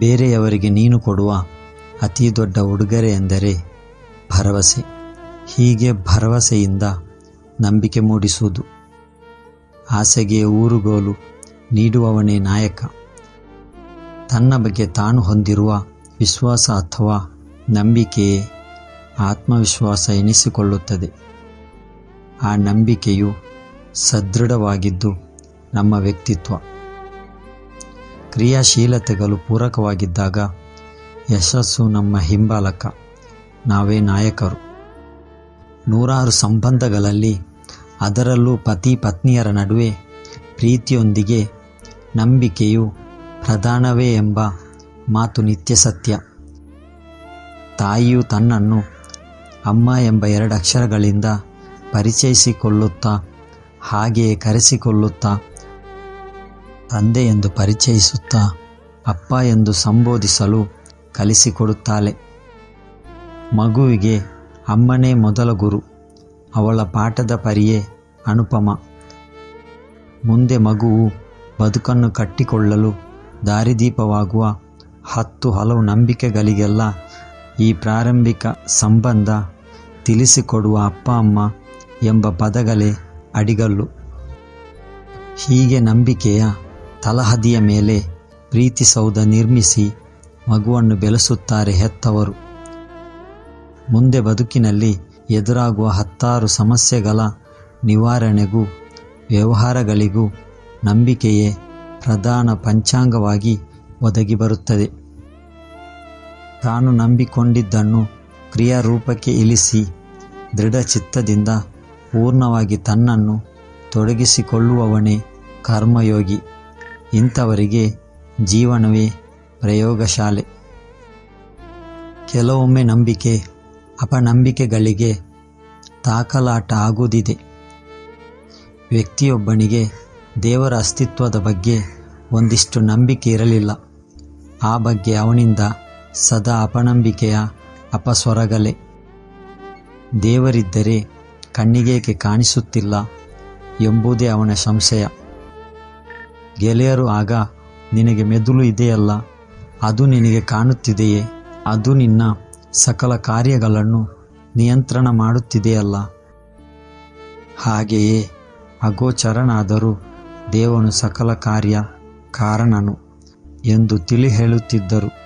ಬೇರೆಯವರಿಗೆ ನೀನು ಕೊಡುವ ಅತಿ ದೊಡ್ಡ ಉಡುಗೊರೆ ಎಂದರೆ ಭರವಸೆ. ಹೀಗೆ ಭರವಸೆಯಿಂದ ನಂಬಿಕೆ ಮೂಡಿಸುವುದು. ಆಸೆಗೆ ಊರುಗೋಲು ನೀಡುವವನೇ ನಾಯಕ. ತನ್ನ ಬಗ್ಗೆ ತಾನು ಹೊಂದಿರುವ ವಿಶ್ವಾಸ ಅಥವಾ ನಂಬಿಕೆಯೇ ಆತ್ಮವಿಶ್ವಾಸ ಎನಿಸಿಕೊಳ್ಳುತ್ತದೆ. ಆ ನಂಬಿಕೆಯು ಸದೃಢವಾಗಿದ್ದು ನಮ್ಮ ವ್ಯಕ್ತಿತ್ವ. ಕ್ರಿಯಾಶೀಲತೆಗಳು ಪೂರಕವಾಗಿದ್ದಾಗ ಯಶಸ್ಸು ನಮ್ಮ ಹಿಂಬಾಲಕ. ನಾವೇ ನಾಯಕರು. ನೂರಾರು ಸಂಬಂಧಗಳಲ್ಲಿ ಅದರಲ್ಲೂ ಪತಿ ಪತ್ನಿಯರ ನಡುವೆ ಪ್ರೀತಿಯೊಂದಿಗೆ ನಂಬಿಕೆಯು ಪ್ರಧಾನವೇ ಎಂಬ ಮಾತು ನಿತ್ಯ ಸತ್ಯ. ತಾಯಿಯು ತನ್ನನ್ನು ಅಮ್ಮ ಎಂಬ ಎರಡು ಅಕ್ಷರಗಳಿಂದ ಪರಿಚಯಿಸಿಕೊಳ್ಳುತ್ತಾ, ಹಾಗೆಯೇ ಕರೆಸಿಕೊಳ್ಳುತ್ತಾ ತಂದೆ ಎಂದು ಪರಿಚಯಿಸುತ್ತಾ ಅಪ್ಪ ಎಂದು ಸಂಬೋಧಿಸಲು ಕಲಿಸಿಕೊಡುತ್ತಾಳೆ. ಮಗುವಿಗೆ ಅಮ್ಮನೇ ಮೊದಲ ಗುರು, ಅವಳ ಪಾಠದ ಪರಿಯೇ ಅನುಪಮ. ಮುಂದೆ ಮಗುವು ಬದುಕನ್ನು ಕಟ್ಟಿಕೊಳ್ಳಲು ದಾರಿದೀಪವಾಗುವ ಹತ್ತು ಹಲವು ನಂಬಿಕೆಗಳಿಗೆಲ್ಲ ಈ ಪ್ರಾರಂಭಿಕ ಸಂಬಂಧ ತಿಳಿಸಿಕೊಡುವ ಅಪ್ಪ ಅಮ್ಮ ಎಂಬ ಪದಗಳೇ ಅಡಿಗಲ್ಲು. ಹೀಗೆ ನಂಬಿಕೆಯ ತಲಹದಿಯ ಮೇಲೆ ಪ್ರೀತಿ ಸೌಧ ನಿರ್ಮಿಸಿ ಮಗುವನ್ನು ಬೆಳೆಸುತ್ತಾರೆ ಹೆತ್ತವರು. ಮುಂದೆ ಬದುಕಿನಲ್ಲಿ ಎದುರಾಗುವ ಹತ್ತಾರು ಸಮಸ್ಯೆಗಳ ನಿವಾರಣೆಗೂ, ವ್ಯವಹಾರಗಳಿಗೂ ನಂಬಿಕೆಯೇ ಪ್ರಧಾನ ಪಂಚಾಂಗವಾಗಿ ಒದಗಿ ಬರುತ್ತದೆ. ತಾನು ನಂಬಿಕೊಂಡಿದ್ದನ್ನು ಕ್ರಿಯಾರೂಪಕ್ಕೆ ಇಳಿಸಿ ದೃಢಚಿತ್ತದಿಂದ ಪೂರ್ಣವಾಗಿ ತನ್ನನ್ನು ತೊಡಗಿಸಿಕೊಳ್ಳುವವನೇ ಕರ್ಮಯೋಗಿ. ಇಂಥವರಿಗೆ ಜೀವನವೇ ಪ್ರಯೋಗಶಾಲೆ. ಕೆಲವೊಮ್ಮೆ ನಂಬಿಕೆ, ಅಪನಂಬಿಕೆಗಳಿಗೆ ತಾಕಲಾಟ ಆಗುವುದಿದೆ. ವ್ಯಕ್ತಿಯೊಬ್ಬನಿಗೆ ದೇವರ ಅಸ್ತಿತ್ವದ ಬಗ್ಗೆ ಒಂದಿಷ್ಟು ನಂಬಿಕೆ ಇರಲಿಲ್ಲ. ಆ ಬಗ್ಗೆ ಅವನಿಂದ ಸದಾ ಅಪನಂಬಿಕೆಯ ಅಪಸ್ವರಗಲೆ. ದೇವರಿದ್ದರೆ ಕಣ್ಣಿಗೇಕೆ ಕಾಣಿಸುತ್ತಿಲ್ಲ ಎಂಬುದೇ ಅವನ ಸಂಶಯ. ಗೆಳೆಯರು ಆಗ, ನಿನಗೆ ಮೆದುಳು ಇದೆಯಲ್ಲ, ಅದು ನಿನಗೆ ಕಾಣುತ್ತಿದೆಯೇ? ಅದು ನಿನ್ನ ಸಕಲ ಕಾರ್ಯಗಳನ್ನು ನಿಯಂತ್ರಣ ಮಾಡುತ್ತಿದೆಯಲ್ಲ? ಹಾಗೆಯೇ ಅಗೋಚರನಾದರೂ ದೇವನು ಸಕಲ ಕಾರ್ಯ ಕಾರಣನು ಎಂದು ತಿಳಿ ಹೇಳುತ್ತಿದ್ದರು.